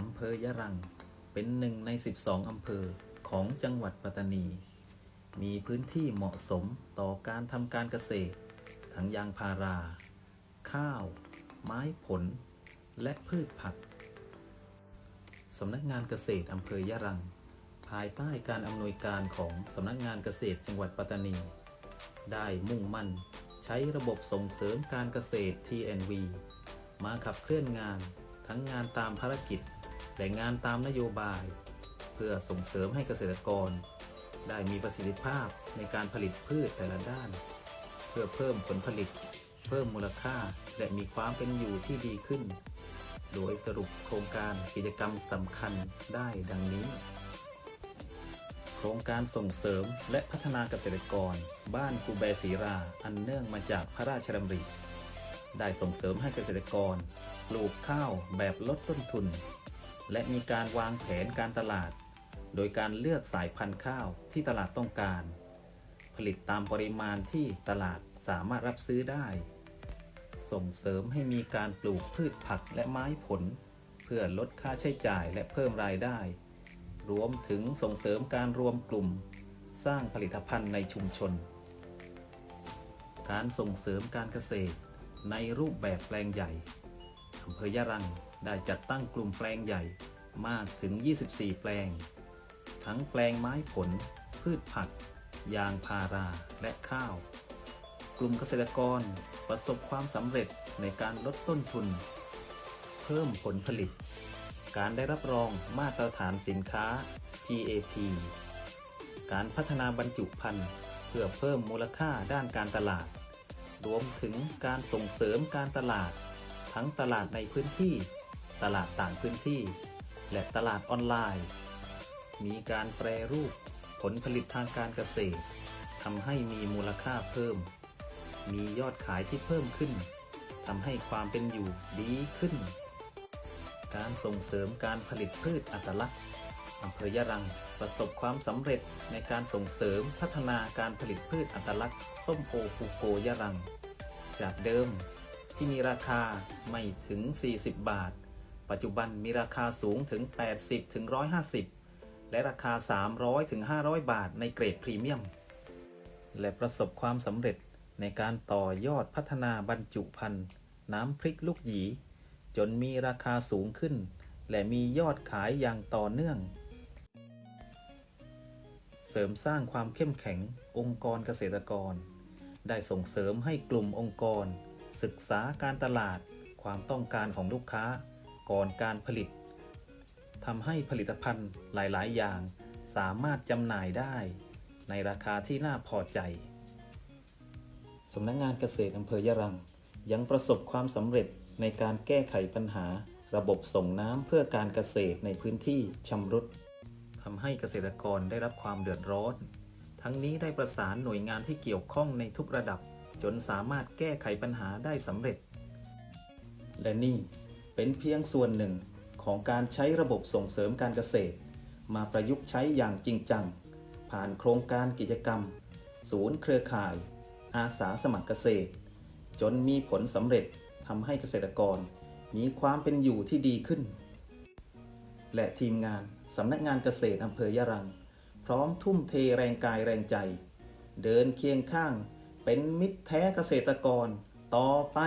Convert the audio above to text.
อำเภอยะรัง เป็นหนึ่งใน 12 อำเภอของจังหวัดปัตตานี มีพื้นที่เหมาะสมต่อการทำการเกษตร ทั้งยางพารา ข้าว ไม้ผล และพืชผัก สำนักงานเกษตรอำเภอยะรัง ภายใต้การอำนวยการของสำนักงานเกษตรจังหวัดปัตตานี ได้มุ่งมั่นใช้ระบบส่งเสริมการเกษตร TNV มาขับเคลื่อนงานทั้งงานตามภารกิจ และงานตามนโยบาย เพื่อส่งเสริมให้เกษตรกร ได้มีประสิทธิภาพในการผลิตพืชแต่ละด้าน เพื่อเพิ่มผลผลิต เพิ่มมูลค่าและมีความเป็นอยู่ที่ดีขึ้น โดยสรุปโครงการกิจกรรมสำคัญได้ดังนี้ โครงการส่งเสริมและพัฒนาเกษตรกร บ้านกูแบศรีราอันเนื่องมาจากพระราชดำริได้ส่งเสริมให้เกษตรกรปลูกข้าวแบบลดต้นทุน และมีการวางแผนการตลาด โดยการเลือกสายพันธุ์ข้าวที่ตลาดต้องการ ผลิตตามปริมาณที่ตลาดสามารถรับซื้อได้ ส่งเสริมให้มีการปลูกพืชผักและไม้ผล เพื่อลดค่าใช้จ่ายและเพิ่มรายได้ รวมถึงส่งเสริมการรวมกลุ่ม สร้างผลิตภัณฑ์ในชุมชน การส่งเสริมการเกษตรในรูปแบบแปลงใหญ่อำเภอยะรัง ได้จัดตั้งกลุ่มแปลงใหญ่มากถึง 24 แปลง ทั้งแปลงไม้ผล พืชผัก ยางพาราและข้าว กลุ่มเกษตรกรประสบความสำเร็จในการลดต้นทุน เพิ่มผลผลิต การได้รับรองมาตรฐานสินค้า GAP การพัฒนาบรรจุภัณฑ์เพื่อเพิ่มมูลค่าด้านการตลาด รวมถึงการส่งเสริมการตลาด ทั้งตลาดในพื้นที่ ตลาดต่างพื้นที่ และตลาดออนไลน์ มีการแปรรูปผลผลิตทางการเกษตรทำให้มีมูลค่าเพิ่ม มียอดขายที่เพิ่มขึ้นทำให้ความเป็นอยู่ดีขึ้น การส่งเสริมการผลิตพืชอัตลักษณ์อำเภอยะรังประสบความสำเร็จในการส่งเสริมพัฒนาการผลิตพืชอัตลักษณ์ส้มโอภูโกยะรัง จากเดิมที่มีราคาไม่ถึง 40 บาท ปัจจุบันมีราคาสูงถึง 80ถึง150 และราคา300ถึง500 บาทในเกรดพรีเมียม และประสบความสำเร็จในการต่อยอดพัฒนาบรรจุภัณฑ์น้ำพริกลูกหยี จนมีราคาสูงขึ้น และมียอดขายอย่างต่อเนื่อง เสริมสร้างความเข้มแข็งองค์กรเกษตรกร ได้ส่งเสริมให้กลุ่มองค์กร ศึกษาการตลาดความต้องการของลูกค้า ก่อนการผลิตทำให้ผลิตภัณฑ์หลาย ๆ อย่าง สามารถจำหน่ายได้ ในราคาที่น่าพอใจสำนักงงานเกษตรอำเภอยะรัง ยังประสบความสำเร็จในการแก้ไขปัญหา ระบบส่งน้ำเพื่อการเกษตรในพื้นที่ชำรุดทำให้เกษตรกรได้รับความเดือดร้อน ทั้งนี้ได้ประสานหน่วยงานที่เกี่ยวข้องในทุกระดับ จนสามารถแก้ไขปัญหาได้สำเร็จ และนี่ เป็นเพียงส่วนหนึ่งของการใช้ระบบส่งเสริมการเกษตร มาประยุกต์ใช้อย่างจริงจัง ผ่านโครงการกิจกรรม ศูนย์เครือข่าย อาสาสมัครเกษตร จนมีผลสำเร็จทำให้เกษตรกร มีความเป็นอยู่ที่ดีขึ้น และทีมงานสำนักงานเกษตรอำเภอยะรัง พร้อมทุ่มเทแรงกายแรงใจ เดินเคียงข้างเป็นมิตรแท้เกษตรกรต่อไป